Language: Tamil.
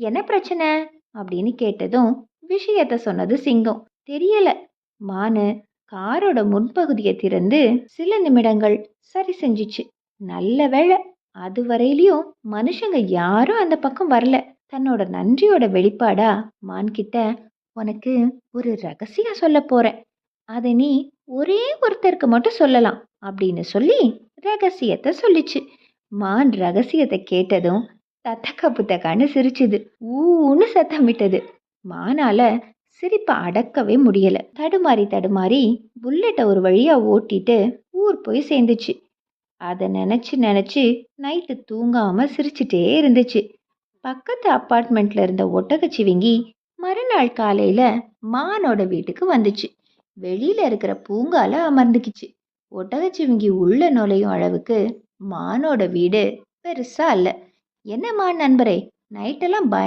என்ன பிரச்சனை? அப்படின்னு கேட்டதும் விஷயத்த சொன்னது சிங்கம். தெரியல. மானு காரோட முன்பகுதியை திறந்து சில நிமிடங்கள் சரி செஞ்சுச்சு. நல்ல வேளை அது வரையிலையும் மனுஷங்க யாரும் அந்த பக்கம் வரல. தன்னோட நன்றியோட வெளிப்பாடா மான் கிட்ட உனக்கு ஒரு ரகசியம் சொல்ல போறேன். அதை நீ ஒரே ஒருத்தருக்கு மட்டும் சொல்லலாம் அப்படின்னு சொல்லி ரகசியத்தை சொல்லிச்சு. மான் ரகசியத்தை கேட்டதும் தத்தக்க புத்தக்கான்னு சிரிச்சுது. ஊன்னு சத்தமிட்டது. மானால சிரிப்பை அடக்கவே முடியல. தடுமாறி தடுமாறி புல்லட்டை ஒரு வழியா ஓட்டிட்டு ஊர் போய் சேர்ந்துச்சு. அதை நினச்சி நினச்சி நைட்டு தூங்காம சிரிச்சிட்டே இருந்துச்சு. பக்கத்து அப்பார்ட்மெண்ட்ல இருந்த ஒட்டகச்சிவிங்கி மறுநாள் காலையில மானோட வீட்டுக்கு வந்துச்சு. வெளியில இருக்கிற பூங்கால அமர்ந்துக்குச்சு ஒட்டகச்சிவிங்கி உள்ள நுழையும் அளவுக்கு மானோட வீடு பெருசா இல்லை. என்னம்மா நண்பரே? நைட்டெல்லாம் பய